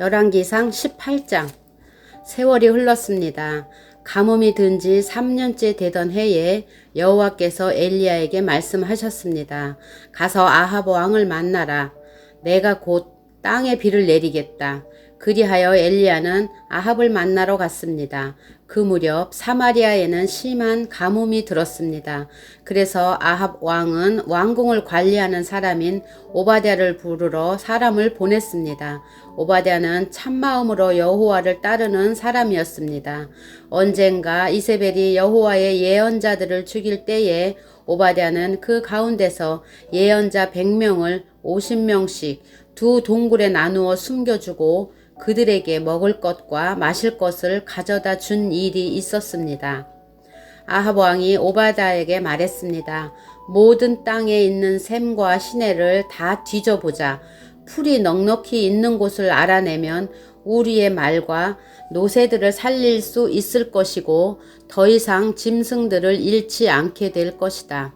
열왕기상 18장 세월이 흘렀습니다. 가뭄이 든 지 3년째 되던 해에 여호와께서 엘리야에게 말씀하셨습니다. 가서 아합 왕을 만나라. 내가 곧 땅에 비를 내리겠다. 그리하여 엘리야는 아합을 만나러 갔습니다. 그 무렵 사마리아에는 심한 가뭄이 들었습니다. 그래서 아합 왕은 왕궁을 관리하는 사람인 오바댜를 부르러 사람을 보냈습니다. 오바댜는 참마음으로 여호와를 따르는 사람이었습니다. 언젠가 이세벨이 여호와의 예언자들을 죽일 때에 오바댜는 그 가운데서 예언자 100명을 50명씩 두 동굴에 나누어 숨겨주고 그들에게 먹을 것과 마실 것을 가져다 준 일이 있었습니다. 아합 왕이 오바다에게 말했습니다. 모든 땅에 있는 샘과 시내를 다 뒤져보자. 풀이 넉넉히 있는 곳을 알아내면 우리의 말과 노새들을 살릴 수 있을 것이고 더 이상 짐승들을 잃지 않게 될 것이다.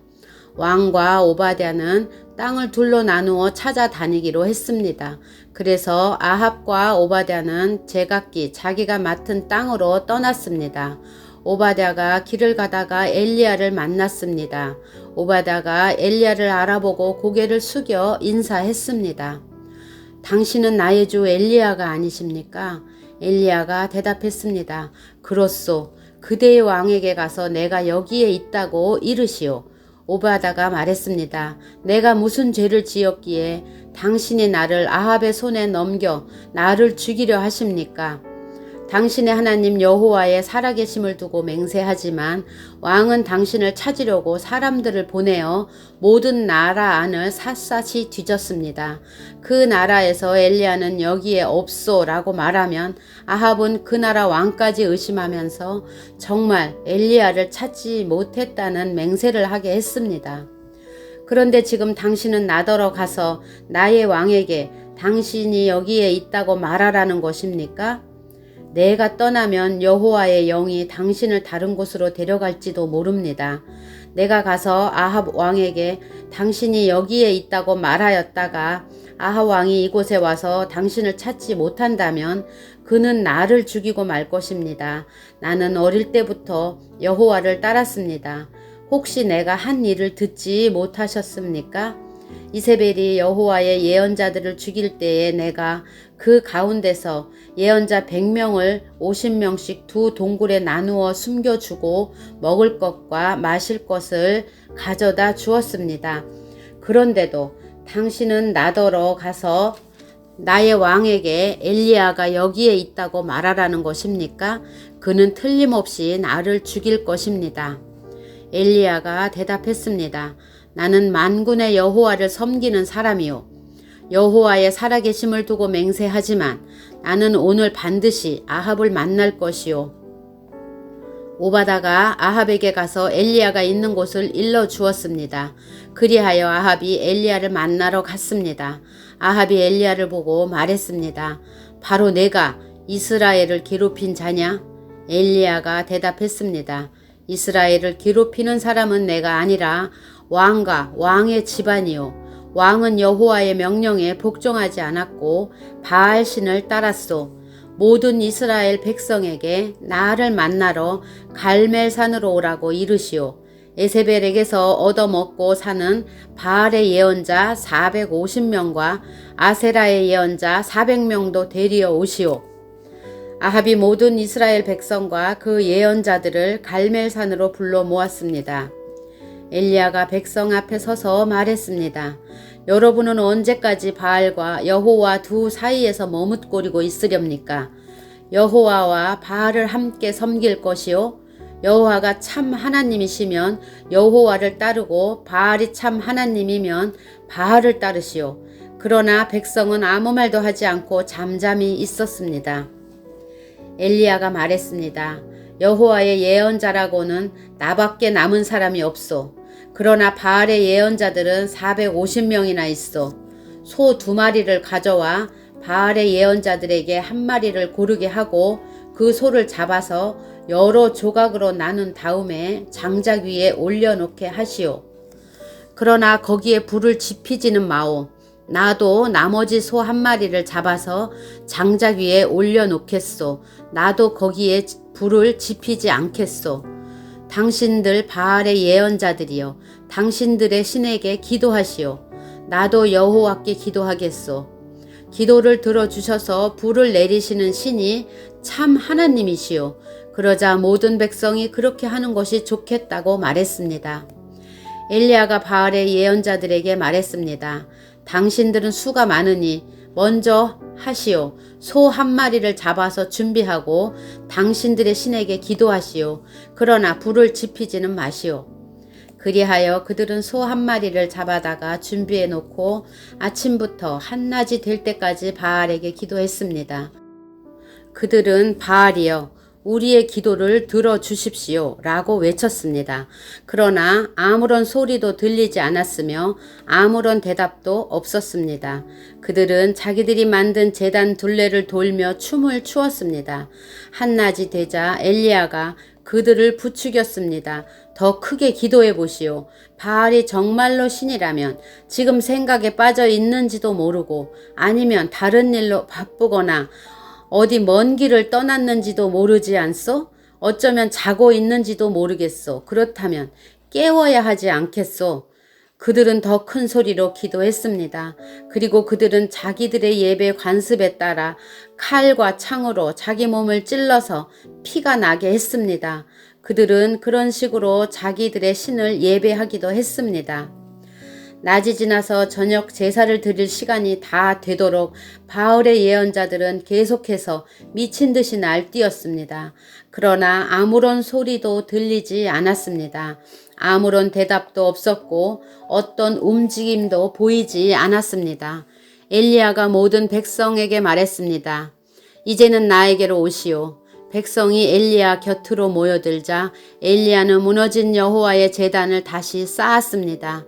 왕과 오바댜는 땅을 둘로 나누어 찾아다니기로 했습니다. 그래서 아합과 오바댜는 제각기 자기가 맡은 땅으로 떠났습니다. 오바댜가 길을 가다가 엘리야를 만났습니다. 오바댜가 엘리야를 알아보고 고개를 숙여 인사했습니다. 당신은 나의 주 엘리야가 아니십니까? 엘리야가 대답했습니다. 그렇소. 그대의 왕에게 가서 내가 여기에 있다고 이르시오. 오바다가 말했습니다. 내가 무슨 죄를 지었기에 당신이 나를 아합의 손에 넘겨 나를 죽이려 하십니까? 당신의 하나님 여호와의 살아계심을 두고 맹세하지만 왕은 당신을 찾으려고 사람들을 보내어 모든 나라 안을 샅샅이 뒤졌습니다. 그 나라에서 엘리야는 여기에 없소라고 말하면 아합은 그 나라 왕까지 의심하면서 정말 엘리야를 찾지 못했다는 맹세를 하게 했습니다. 그런데 지금 당신은 나더러 가서 나의 왕에게 당신이 여기에 있다고 말하라는 것입니까? 내가 떠나면 여호와의 영이 당신을 다른 곳으로 데려갈지도 모릅니다. 내가 가서 아합 왕에게 당신이 여기에 있다고 말하였다가 아합 왕이 이곳에 와서 당신을 찾지 못한다면 그는 나를 죽이고 말 것입니다. 나는 어릴 때부터 여호와를 따랐습니다. 혹시 내가 한 일을 듣지 못하셨습니까? 이세벨이 여호와의 예언자들을 죽일 때에 내가 그 가운데서 예언자 100명을 50명씩 두 동굴에 나누어 숨겨주고 먹을 것과 마실 것을 가져다 주었습니다. 그런데도 당신은 나더러 가서 나의 왕에게 엘리야가 여기에 있다고 말하라는 것입니까? 그는 틀림없이 나를 죽일 것입니다. 엘리야가 대답했습니다. 나는 만군의 여호와를 섬기는 사람이요. 여호와의 살아계심을 두고 맹세하지만 나는 오늘 반드시 아합을 만날 것이요. 오바다가 아합에게 가서 엘리야가 있는 곳을 일러 주었습니다. 그리하여 아합이 엘리야를 만나러 갔습니다. 아합이 엘리야를 보고 말했습니다. 바로 내가 이스라엘을 괴롭힌 자냐? 엘리야가 대답했습니다. 이스라엘을 괴롭히는 사람은 내가 아니라 왕과 왕의 집안이요. 왕은 여호와의 명령에 복종하지 않았고 바알 신을 따랐소. 모든 이스라엘 백성에게 나를 만나러 갈멜산으로 오라고 이르시오. 에세벨에게서 얻어먹고 사는 바알의 예언자 450명과 아세라의 예언자 400명도 데리어 오시오. 아합이 모든 이스라엘 백성과 그 예언자들을 갈멜산으로 불러 모았습니다. 엘리야가 백성 앞에 서서 말했습니다. 여러분은 언제까지 바알과 여호와 두 사이에서 머뭇거리고 있으렵니까? 여호와와 바알을 함께 섬길 것이요 여호와가 참 하나님이시면 여호와를 따르고 바알이 참 하나님이면 바알을 따르시오. 그러나 백성은 아무 말도 하지 않고 잠잠히 있었습니다. 엘리야가 말했습니다. 여호와의 예언자라고는 나밖에 남은 사람이 없소. 그러나 바알의 예언자들은 450명이나 있어. 소 두 마리를 가져와 바알의 예언자들에게 한 마리를 고르게 하고 그 소를 잡아서 여러 조각으로 나눈 다음에 장작 위에 올려놓게 하시오. 그러나 거기에 불을 지피지는 마오. 나도 나머지 소 한 마리를 잡아서 장작 위에 올려놓겠소. 나도 거기에 불을 지피지 않겠소. 당신들 바알의 예언자들이여 당신들의 신에게 기도하시오. 나도 여호와께 기도하겠소. 기도를 들어주셔서 불을 내리시는 신이 참 하나님이시오. 그러자 모든 백성이 그렇게 하는 것이 좋겠다고 말했습니다. 엘리야가 바알의 예언자들에게 말했습니다. 당신들은 수가 많으니 먼저 하시오. 소 한 마리를 잡아서 준비하고 당신들의 신에게 기도하시오. 그러나 불을 지피지는 마시오. 그리하여 그들은 소 한 마리를 잡아다가 준비해 놓고 아침부터 한낮이 될 때까지 바알에게 기도했습니다. 그들은 바알이여 우리의 기도를 들어 주십시오. 라고 외쳤습니다. 그러나 아무런 소리도 들리지 않았으며 아무런 대답도 없었습니다. 그들은 자기들이 만든 재단 둘레를 돌며 춤을 추었습니다. 한낮이 되자 엘리야가 그들을 부추겼습니다. 더 크게 기도해 보시오. 바알이 정말로 신이라면 지금 생각에 빠져 있는지도 모르고 아니면 다른 일로 바쁘거나 어디 먼 길을 떠났는지도 모르지 않소? 어쩌면 자고 있는지도 모르겠소. 그렇다면 깨워야 하지 않겠소? 그들은 더 큰 소리로 기도했습니다. 그리고 그들은 자기들의 예배 관습에 따라 칼과 창으로 자기 몸을 찔러서 피가 나게 했습니다. 그들은 그런 식으로 자기들의 신을 예배하기도 했습니다. 낮이 지나서 저녁 제사를 드릴 시간이 다 되도록 바울의 예언자들은 계속해서 미친 듯이 날뛰었습니다. 그러나 아무런 소리도 들리지 않았습니다. 아무런 대답도 없었고 어떤 움직임도 보이지 않았습니다. 엘리야가 모든 백성에게 말했습니다. 이제는 나에게로 오시오. 백성이 엘리야 곁으로 모여들자 엘리야는 무너진 여호와의 제단을 다시 쌓았습니다.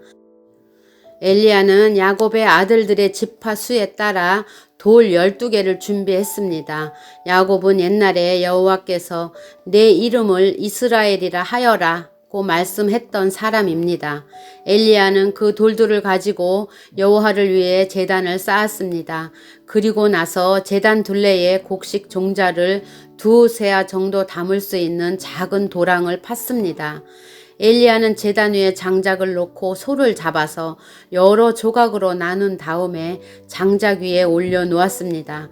엘리야는 야곱의 아들들의 지파 수에 따라 돌 12개를 준비했습니다. 야곱은 옛날에 여호와께서 내 이름을 이스라엘이라 하여라 고 말씀했던 사람입니다. 엘리야는 그 돌들을 가지고 여호와를 위해 제단을 쌓았습니다. 그리고 나서 제단 둘레에 곡식 종자를 두 세 아 정도 담을 수 있는 작은 도랑을 팠습니다. 엘리야는 제단 위에 장작을 놓고 소를 잡아서 여러 조각으로 나눈 다음에 장작 위에 올려 놓았습니다.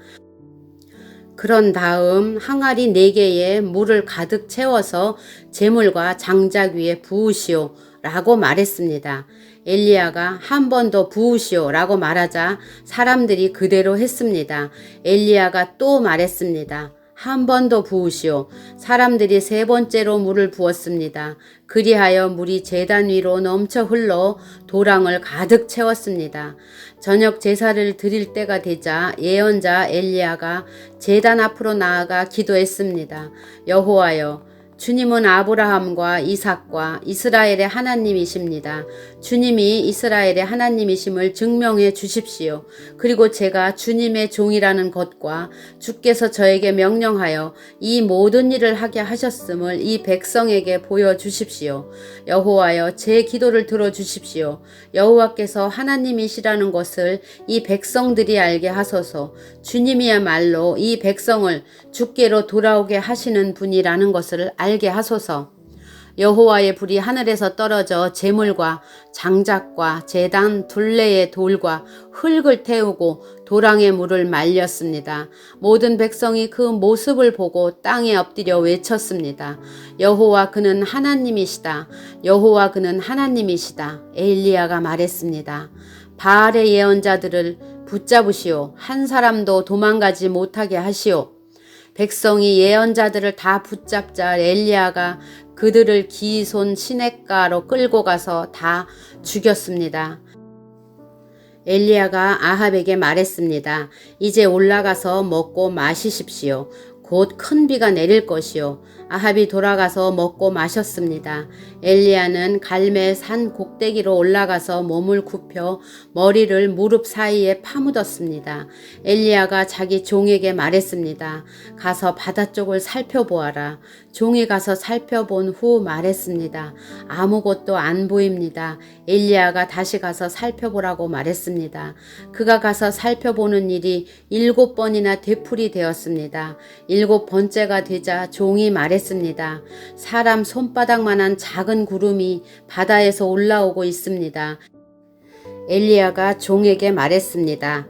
그런 다음 항아리 네 개에 물을 가득 채워서 재물과 장작 위에 부으시오 라고 말했습니다. 엘리야가 한 번 더 부으시오 라고 말하자 사람들이 그대로 했습니다. 엘리야가 또 말했습니다. 한 번 더 부으시오. 사람들이 세 번째로 물을 부었습니다. 그리하여 물이 재단 위로 넘쳐 흘러 도랑을 가득 채웠습니다. 저녁 제사를 드릴 때가 되자 예언자 엘리야가 재단 앞으로 나아가 기도했습니다. 여호와여 주님은 아브라함과 이삭과 이스라엘의 하나님이십니다. 주님이 이스라엘의 하나님이심을 증명해 주십시오. 그리고 제가 주님의 종이라는 것과 주께서 저에게 명령하여 이 모든 일을 하게 하셨음을 이 백성에게 보여 주십시오. 여호와여 제 기도를 들어 주십시오. 여호와께서 하나님이시라는 것을 이 백성들이 알게 하소서. 주님이야말로 이 백성을 주께로 돌아오게 하시는 분이라는 것을 알게 하소서. 여호와의 불이 하늘에서 떨어져 재물과 장작과 재단 둘레의 돌과 흙을 태우고 도랑의 물을 말렸습니다. 모든 백성이 그 모습을 보고 땅에 엎드려 외쳤습니다. 여호와 그는 하나님이시다. 여호와 그는 하나님이시다. 엘리야가 말했습니다. 바알의 예언자들을 붙잡으시오. 한 사람도 도망가지 못하게 하시오. 백성이 예언자들을 다 붙잡자 엘리야가 그들을 기손 시냇가로 끌고 가서 다 죽였습니다. 엘리야가 아합에게 말했습니다. 이제 올라가서 먹고 마시십시오. 곧 큰 비가 내릴 것이요. 아합이 돌아가서 먹고 마셨습니다. 엘리야는 갈멜 산 꼭대기로 올라가서 몸을 굽혀 머리를 무릎 사이에 파묻었습니다. 엘리야가 자기 종에게 말했습니다. 가서 바다 쪽을 살펴보아라. 종이 가서 살펴본 후 말했습니다. 아무것도 안 보입니다. 엘리야가 다시 가서 살펴보라고 말했습니다. 그가 가서 살펴보는 일이 일곱 번이나 되풀이 되었습니다. 일곱 번째가 되자 종이 말했습니다. 사람 손바닥만한 작은 구름이 바다에서 올라오고 있습니다. 엘리야가 종에게 말했습니다.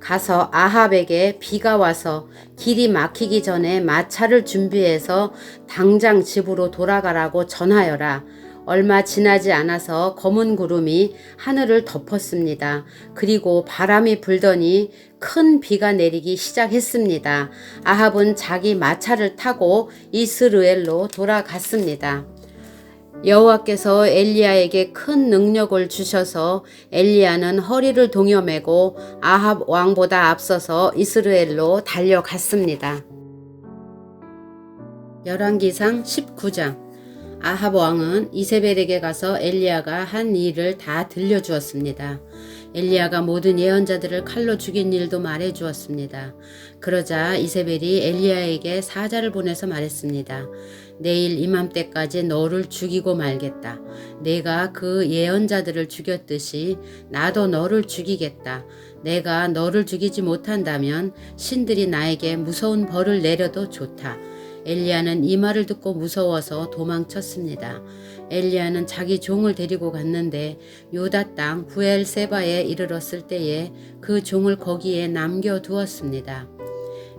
가서 아합에게 비가 와서 길이 막히기 전에 마차를 준비해서 당장 집으로 돌아가라고 전하여라. 얼마 지나지 않아서 검은 구름이 하늘을 덮었습니다. 그리고 바람이 불더니 큰 비가 내리기 시작했습니다. 아합은 자기 마차를 타고 이스르엘로 돌아갔습니다. 여호와께서 엘리야에게 큰 능력을 주셔서 엘리야는 허리를 동여매고 아합 왕보다 앞서서 이스라엘로 달려갔습니다. 열왕기상 19장 아합 왕은 이세벨에게 가서 엘리야가 한 일을 다 들려주었습니다. 엘리야가 모든 예언자들을 칼로 죽인 일도 말해 주었습니다. 그러자 이세벨이 엘리야에게 사자를 보내서 말했습니다. 내일 이맘때까지 너를 죽이고 말겠다. 내가 그 예언자들을 죽였듯이 나도 너를 죽이겠다. 내가 너를 죽이지 못한다면 신들이 나에게 무서운 벌을 내려도 좋다. 엘리야는 이 말을 듣고 무서워서 도망쳤습니다. 엘리야는 자기 종을 데리고 갔는데 요다 땅 부엘세바에 이르렀을 때에 그 종을 거기에 남겨 두었습니다.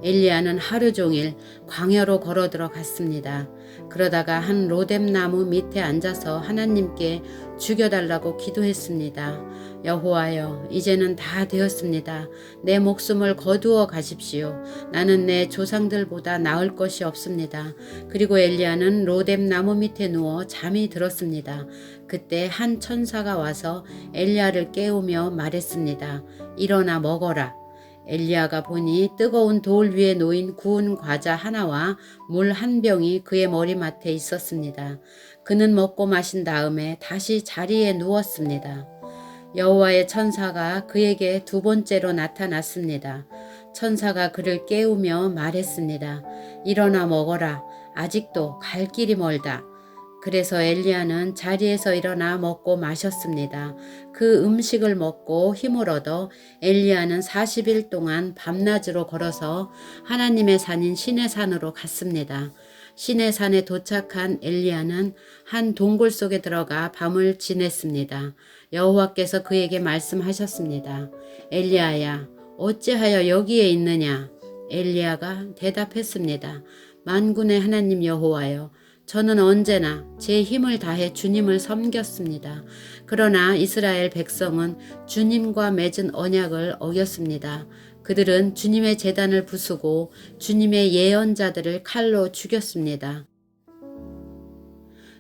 엘리야는 하루 종일 광야로 걸어 들어갔습니다. 그러다가 한 로뎀 나무 밑에 앉아서 하나님께 죽여달라고 기도했습니다. 여호와여, 이제는 다 되었습니다. 내 목숨을 거두어 가십시오. 나는 내 조상들보다 나을 것이 없습니다. 그리고 엘리야는 로뎀 나무 밑에 누워 잠이 들었습니다. 그때 한 천사가 와서 엘리야를 깨우며 말했습니다. 일어나 먹어라. 엘리야가 보니 뜨거운 돌 위에 놓인 구운 과자 하나와 물 한 병이 그의 머리맡에 있었습니다. 그는 먹고 마신 다음에 다시 자리에 누웠습니다. 여호와의 천사가 그에게 두 번째로 나타났습니다. 천사가 그를 깨우며 말했습니다. 일어나 먹어라. 아직도 갈 길이 멀다. 그래서 엘리야는 자리에서 일어나 먹고 마셨습니다. 그 음식을 먹고 힘을 얻어 엘리야는 40일 동안 밤낮으로 걸어서 하나님의 산인 신의 산으로 갔습니다. 신의 산에 도착한 엘리야는 한 동굴 속에 들어가 밤을 지냈습니다. 여호와께서 그에게 말씀하셨습니다. 엘리야야, 어찌하여 여기에 있느냐? 엘리야가 대답했습니다. 만군의 하나님 여호와여, 저는 언제나 제 힘을 다해 주님을 섬겼습니다. 그러나 이스라엘 백성은 주님과 맺은 언약을 어겼습니다. 그들은 주님의 재단을 부수고 주님의 예언자들을 칼로 죽였습니다.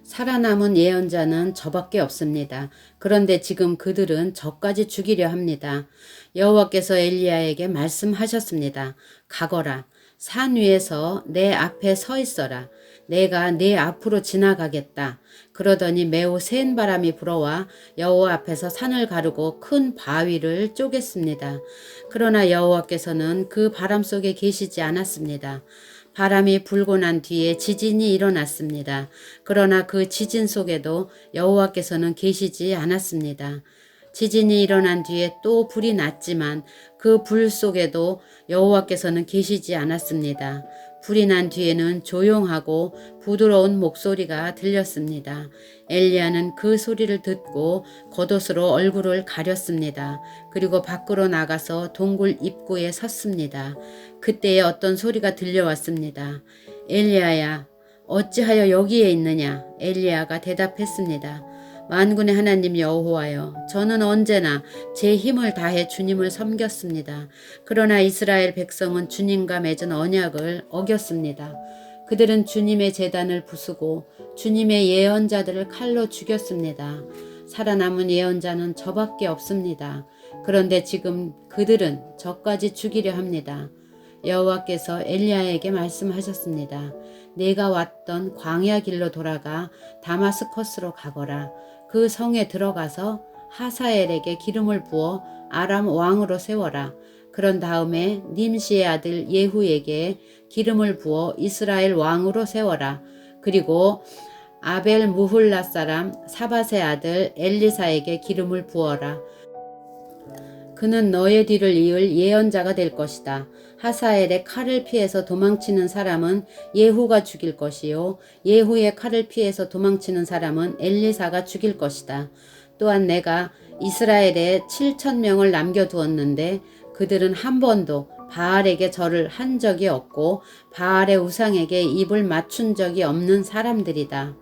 살아남은 예언자는 저밖에 없습니다. 그런데 지금 그들은 저까지 죽이려 합니다. 여호와께서 엘리야에게 말씀하셨습니다. 가거라. 산 위에서 내 앞에 서 있어라. 내가 네 앞으로 지나가겠다. 그러더니 매우 센 바람이 불어와 여호와 앞에서 산을 가르고 큰 바위를 쪼갰습니다. 그러나 여호와께서는 그 바람 속에 계시지 않았습니다. 바람이 불고 난 뒤에 지진이 일어났습니다. 그러나 그 지진 속에도 여호와께서는 계시지 않았습니다. 지진이 일어난 뒤에 또 불이 났지만 그 불 속에도 여호와께서는 계시지 않았습니다. 불이 난 뒤에는 조용하고 부드러운 목소리가 들렸습니다. 엘리야는 그 소리를 듣고 겉옷으로 얼굴을 가렸습니다. 그리고 밖으로 나가서 동굴 입구에 섰습니다. 그때에 어떤 소리가 들려왔습니다. 엘리야야, 어찌하여 여기에 있느냐? 엘리야가 대답했습니다. 만군의 하나님 여호와여 저는 언제나 제 힘을 다해 주님을 섬겼습니다. 그러나 이스라엘 백성은 주님과 맺은 언약을 어겼습니다. 그들은 주님의 재단을 부수고 주님의 예언자들을 칼로 죽였습니다. 살아남은 예언자는 저밖에 없습니다. 그런데 지금 그들은 저까지 죽이려 합니다. 여호와께서 엘리야에게 말씀하셨습니다. 내가 왔던 광야 길로 돌아가 다마스커스로 가거라. 그 성에 들어가서 하사엘에게 기름을 부어 아람 왕으로 세워라. 그런 다음에 님시의 아들 예후에게 기름을 부어 이스라엘 왕으로 세워라. 그리고 아벨 무훌라 사람 사바의 아들 엘리사에게 기름을 부어라. 그는 너의 뒤를 이을 예언자가 될 것이다. 하사엘의 칼을 피해서 도망치는 사람은 예후가 죽일 것이요. 예후의 칼을 피해서 도망치는 사람은 엘리사가 죽일 것이다. 또한 내가 이스라엘에 7천 명을 남겨두었는데 그들은 한 번도 바알에게 절을 한 적이 없고 바알의 우상에게 입을 맞춘 적이 없는 사람들이다.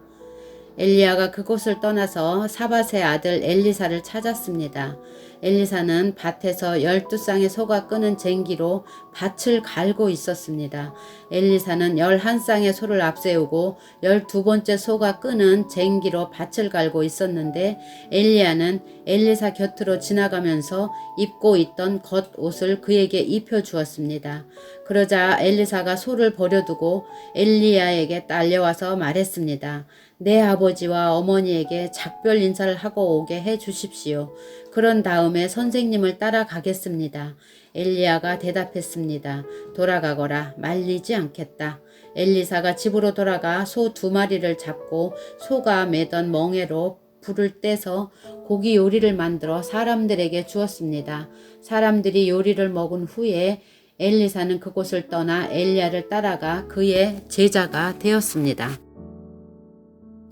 엘리야가 그곳을 떠나서 사밧의 아들 엘리사를 찾았습니다. 엘리사는 밭에서 열두 쌍의 소가 끄는 쟁기로 밭을 갈고 있었습니다. 엘리사는 열한 쌍의 소를 앞세우고 열두 번째 소가 끄는 쟁기로 밭을 갈고 있었는데 엘리야는 엘리사 곁으로 지나가면서 입고 있던 겉옷을 그에게 입혀 주었습니다. 그러자 엘리사가 소를 버려두고 엘리야에게 딸려와서 말했습니다. 내 아버지와 어머니에게 작별 인사를 하고 오게 해 주십시오. 그런 다음에 선생님을 따라가겠습니다. 엘리야가 대답했습니다. 돌아가거라 말리지 않겠다. 엘리사가 집으로 돌아가 소 두 마리를 잡고 소가 매던 멍에로 불을 떼서 고기 요리를 만들어 사람들에게 주었습니다. 사람들이 요리를 먹은 후에 엘리사는 그곳을 떠나 엘리야를 따라가 그의 제자가 되었습니다.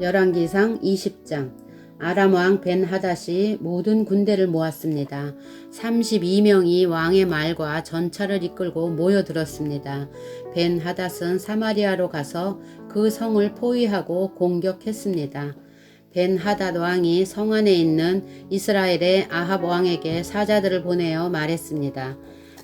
열왕기상 20장 아람 왕 벤 하닷이 모든 군대를 모았습니다. 32명이 왕의 말과 전차를 이끌고 모여들었습니다. 벤 하닷은 사마리아로 가서 그 성을 포위하고 공격했습니다. 벤 하닷 왕이 성 안에 있는 이스라엘의 아합 왕에게 사자들을 보내어 말했습니다.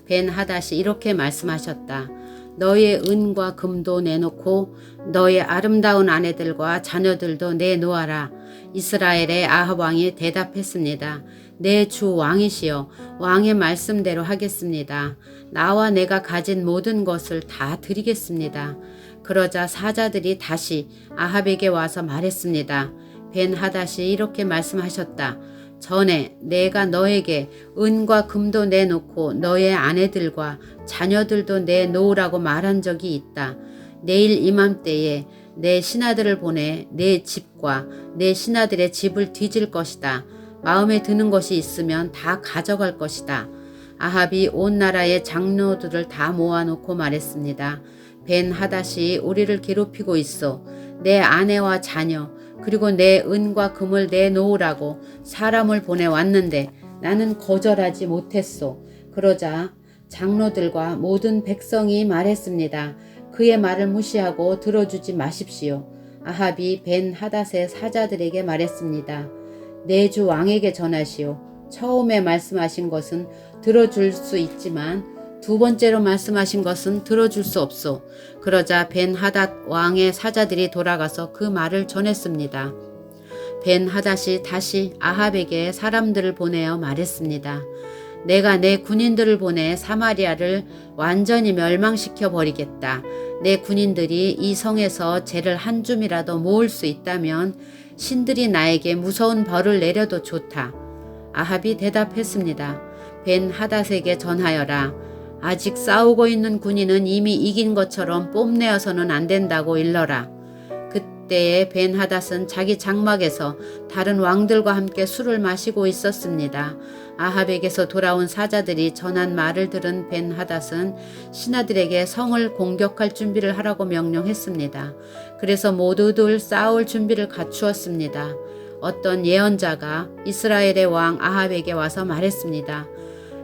벤 하닷이 이렇게 말씀하셨다. 너의 은과 금도 내놓고 너의 아름다운 아내들과 자녀들도 내놓아라. 이스라엘의 아합 왕이 대답했습니다. 내 주 왕이시여 왕의 말씀대로 하겠습니다. 나와 내가 가진 모든 것을 다 드리겠습니다. 그러자 사자들이 다시 아합에게 와서 말했습니다. 벤 하닷이 이렇게 말씀하셨다. 전에 내가 너에게 은과 금도 내놓고 너의 아내들과 자녀들도 내놓으라고 말한 적이 있다. 내일 이맘때에 내 신하들을 보내 내 집과 내 신하들의 집을 뒤질 것이다. 마음에 드는 것이 있으면 다 가져갈 것이다. 아합이 온 나라의 장로들을 다 모아놓고 말했습니다. 벤 하닷이 우리를 괴롭히고 있어. 내 아내와 자녀 그리고 내 은과 금을 내놓으라고 사람을 보내왔는데 나는 거절하지 못했소. 그러자 장로들과 모든 백성이 말했습니다. 그의 말을 무시하고 들어주지 마십시오. 아합이 벤 하닷의 사자들에게 말했습니다. 내 주 왕에게 전하시오. 처음에 말씀하신 것은 들어줄 수 있지만 두 번째로 말씀하신 것은 들어줄 수 없소. 그러자 벤 하닷 왕의 사자들이 돌아가서 그 말을 전했습니다. 벤 하닷이 다시 아합에게 사람들을 보내어 말했습니다. 내가 내 군인들을 보내 사마리아를 완전히 멸망시켜 버리겠다. 내 군인들이 이 성에서 죄를 한 줌이라도 모을 수 있다면 신들이 나에게 무서운 벌을 내려도 좋다. 아합이 대답했습니다. 벤 하닷에게 전하여라. 아직 싸우고 있는 군인은 이미 이긴 것처럼 뽐내어서는 안 된다고 일러라. 그때에 벤 하닷은 자기 장막에서 다른 왕들과 함께 술을 마시고 있었습니다. 아합에게서 돌아온 사자들이 전한 말을 들은 벤 하닷은 신하들에게 성을 공격할 준비를 하라고 명령했습니다. 그래서 모두들 싸울 준비를 갖추었습니다. 어떤 예언자가 이스라엘의 왕 아합에게 와서 말했습니다.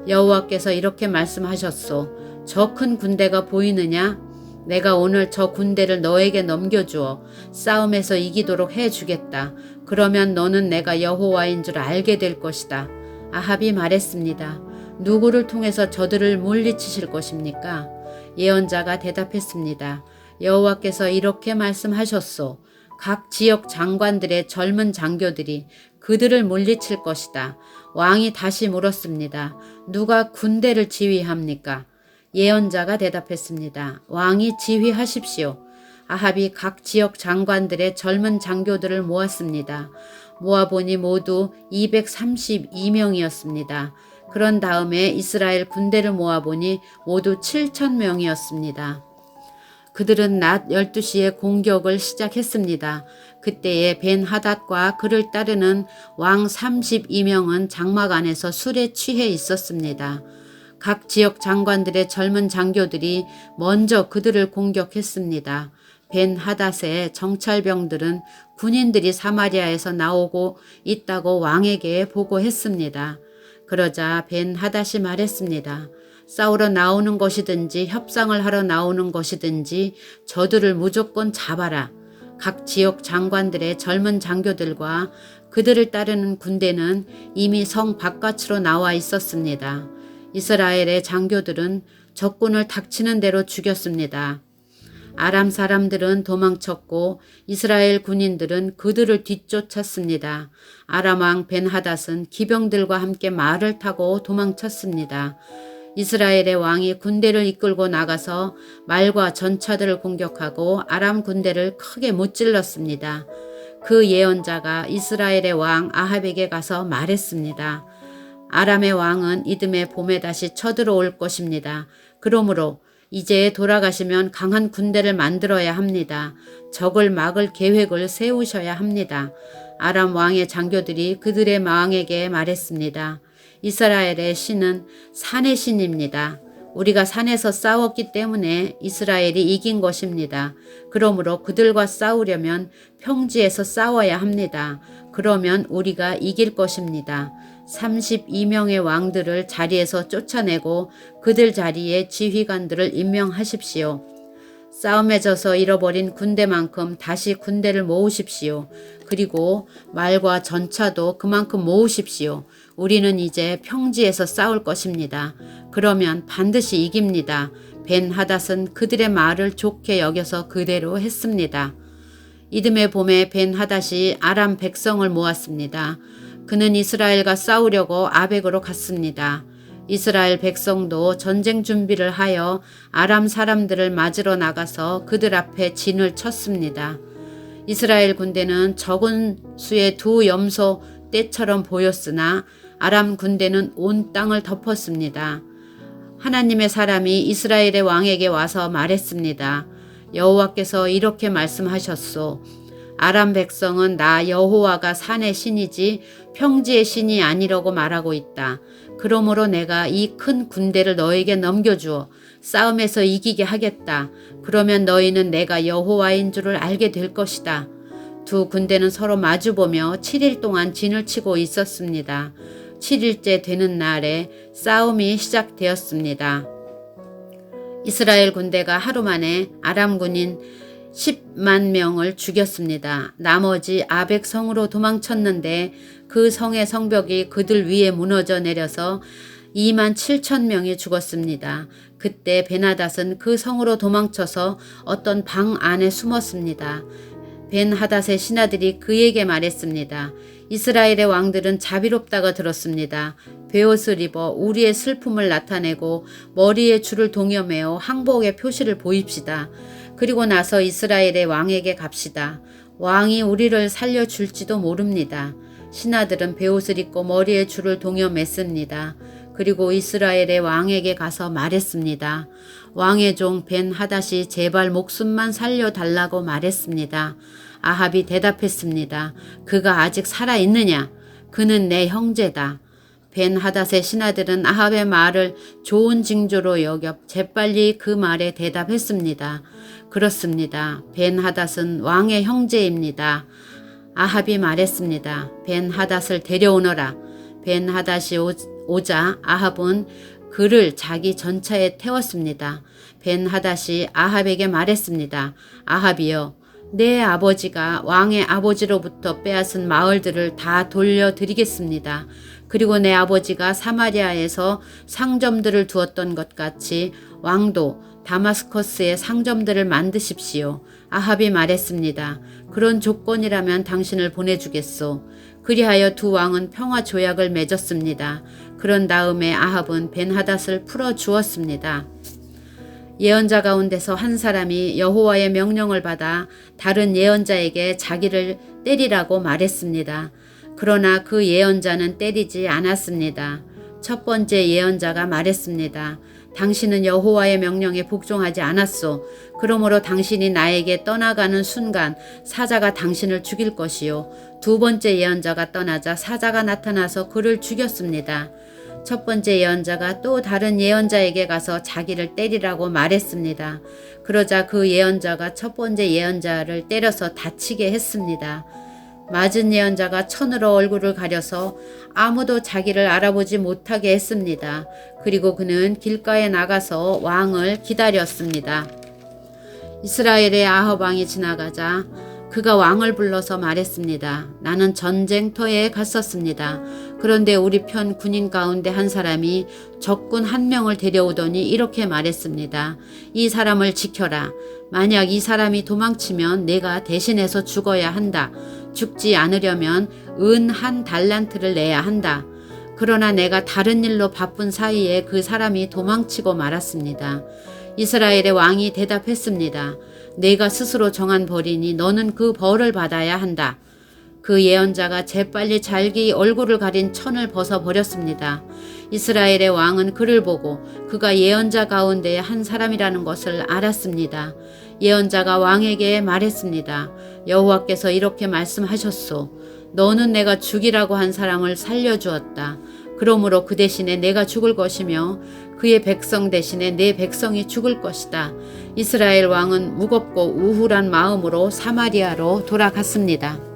여호와께서 이렇게 말씀하셨소. 저 큰 군대가 보이느냐? 내가 오늘 저 군대를 너에게 넘겨주어 싸움에서 이기도록 해주겠다. 그러면 너는 내가 여호와인 줄 알게 될 것이다. 아합이 말했습니다. 누구를 통해서 저들을 물리치실 것입니까? 예언자가 대답했습니다. 여호와께서 이렇게 말씀하셨소. 각 지역 장관들의 젊은 장교들이 그들을 물리칠 것이다. 왕이 다시 물었습니다. 누가 군대를 지휘합니까? 예언자가 대답했습니다. 왕이 지휘하십시오. 아합이 각 지역 장관들의 젊은 장교들을 모았습니다. 모아보니 모두 232명이었습니다. 그런 다음에 이스라엘 군대를 모아보니 모두 7천 명이었습니다. 그들은 낮 12시에 공격을 시작했습니다. 그때에 벤 하닷과 그를 따르는 왕 32명은 장막 안에서 술에 취해 있었습니다. 각 지역 장관들의 젊은 장교들이 먼저 그들을 공격했습니다. 벤 하닷의 정찰병들은 군인들이 사마리아에서 나오고 있다고 왕에게 보고했습니다. 그러자 벤 하닷이 말했습니다. 싸우러 나오는 것이든지 협상을 하러 나오는 것이든지 저들을 무조건 잡아라. 각 지역 장관들의 젊은 장교들과 그들을 따르는 군대는 이미 성 바깥으로 나와 있었습니다. 이스라엘의 장교들은 적군을 닥치는 대로 죽였습니다. 아람 사람들은 도망쳤고 이스라엘 군인들은 그들을 뒤쫓았습니다. 아람 왕 벤하닷은 기병들과 함께 말을 타고 도망쳤습니다. 이스라엘의 왕이 군대를 이끌고 나가서 말과 전차들을 공격하고 아람 군대를 크게 무찔렀습니다. 그 예언자가 이스라엘의 왕 아합에게 가서 말했습니다. 아람의 왕은 이듬해 봄에 다시 쳐들어올 것입니다. 그러므로 이제 돌아가시면 강한 군대를 만들어야 합니다. 적을 막을 계획을 세우셔야 합니다. 아람 왕의 장교들이 그들의 왕에게 말했습니다. 이스라엘의 신은 산의 신입니다. 우리가 산에서 싸웠기 때문에 이스라엘이 이긴 것입니다. 그러므로 그들과 싸우려면 평지에서 싸워야 합니다. 그러면 우리가 이길 것입니다. 32명의 왕들을 자리에서 쫓아내고 그들 자리에 지휘관들을 임명하십시오. 싸움에 져서 잃어버린 군대만큼 다시 군대를 모으십시오. 그리고 말과 전차도 그만큼 모으십시오. 우리는 이제 평지에서 싸울 것입니다. 그러면 반드시 이깁니다. 벤 하닷은 그들의 말을 좋게 여겨서 그대로 했습니다. 이듬해 봄에 벤 하닷이 아람 백성을 모았습니다. 그는 이스라엘과 싸우려고 아벡으로 갔습니다. 이스라엘 백성도 전쟁 준비를 하여 아람 사람들을 맞으러 나가서 그들 앞에 진을 쳤습니다. 이스라엘 군대는 적은 수의 두 염소 떼처럼 보였으나 아람 군대는 온 땅을 덮었습니다. 하나님의 사람이 이스라엘의 왕에게 와서 말했습니다. 여호와께서 이렇게 말씀하셨소. 아람 백성은 나 여호와가 산의 신이지 평지의 신이 아니라고 말하고 있다. 그러므로 내가 이 큰 군대를 너에게 넘겨주어 싸움에서 이기게 하겠다. 그러면 너희는 내가 여호와인 줄을 알게 될 것이다. 두 군대는 서로 마주보며 7일 동안 진을 치고 있었습니다. 7일째 되는 날에 싸움이 시작되었습니다. 이스라엘 군대가 하루 만에 아람 군인 10만 명을 죽였습니다. 나머지 아벡 성으로 도망쳤는데 그 성의 성벽이 그들 위에 무너져 내려서 2만 7천 명이 죽었습니다. 그때 베나닷은 그 성으로 도망쳐서 어떤 방 안에 숨었습니다. 벤 하닷의 신하들이 그에게 말했습니다. 이스라엘의 왕들은 자비롭다고 들었습니다. 베옷을 입어 우리의 슬픔을 나타내고 머리에 줄을 동여매어 항복의 표시를 보입시다. 그리고 나서 이스라엘의 왕에게 갑시다. 왕이 우리를 살려줄지도 모릅니다. 신하들은 베옷을 입고 머리에 줄을 동여 맸습니다. 그리고 이스라엘의 왕에게 가서 말했습니다. 왕의 종 벤 하닷이 제발 목숨만 살려달라고 말했습니다. 아합이 대답했습니다. 그가 아직 살아있느냐? 그는 내 형제다. 벤 하닷의 신하들은 아합의 말을 좋은 징조로 여겨 재빨리 그 말에 대답했습니다. 그렇습니다. 벤 하닷은 왕의 형제입니다. 아합이 말했습니다. 벤 하닷을 데려오너라. 벤 하닷이 오자 아합은 그를 자기 전차에 태웠습니다. 벤 하닷이 아합에게 말했습니다. 아합이여, 내 아버지가 왕의 아버지로부터 빼앗은 마을들을 다 돌려드리겠습니다. 그리고 내 아버지가 사마리아에서 상점들을 두었던 것 같이 왕도 다마스커스에 상점들을 만드십시오. 아합이 말했습니다. 그런 조건이라면 당신을 보내주겠소. 그리하여 두 왕은 평화 조약을 맺었습니다. 그런 다음에 아합은 벤하닷을 풀어 주었습니다. 예언자 가운데서 한 사람이 여호와의 명령을 받아 다른 예언자에게 자기를 때리라고 말했습니다. 그러나 그 예언자는 때리지 않았습니다. 첫 번째 예언자가 말했습니다. 당신은 여호와의 명령에 복종하지 않았소. 그러므로 당신이 나에게 떠나가는 순간 사자가 당신을 죽일 것이요. 두 번째 예언자가 떠나자 사자가 나타나서 그를 죽였습니다. 첫 번째 예언자가 또 다른 예언자에게 가서 자기를 때리라고 말했습니다. 그러자 그 예언자가 첫 번째 예언자를 때려서 다치게 했습니다. 맞은 예언자가 천으로 얼굴을 가려서 아무도 자기를 알아보지 못하게 했습니다. 그리고 그는 길가에 나가서 왕을 기다렸습니다. 이스라엘의 아합 왕이 지나가자 그가 왕을 불러서 말했습니다. 나는 전쟁터에 갔었습니다. 그런데 우리 편 군인 가운데 한 사람이 적군 한 명을 데려오더니 이렇게 말했습니다. 이 사람을 지켜라. 만약 이 사람이 도망치면 내가 대신해서 죽어야 한다. 죽지 않으려면 은 한 달란트를 내야 한다. 그러나 내가 다른 일로 바쁜 사이에 그 사람이 도망치고 말았습니다. 이스라엘의 왕이 대답했습니다. 내가 스스로 정한 벌이니 너는 그 벌을 받아야 한다. 그 예언자가 재빨리 잘기 얼굴을 가린 천을 벗어 버렸습니다. 이스라엘의 왕은 그를 보고 그가 예언자 가운데 한 사람이라는 것을 알았습니다. 예언자가 왕에게 말했습니다. 여호와께서 이렇게 말씀하셨소. 너는 내가 죽이라고 한 사람을 살려주었다. 그러므로 그 대신에 내가 죽을 것이며 그의 백성 대신에 내 백성이 죽을 것이다. 이스라엘 왕은 무겁고 우울한 마음으로 사마리아로 돌아갔습니다.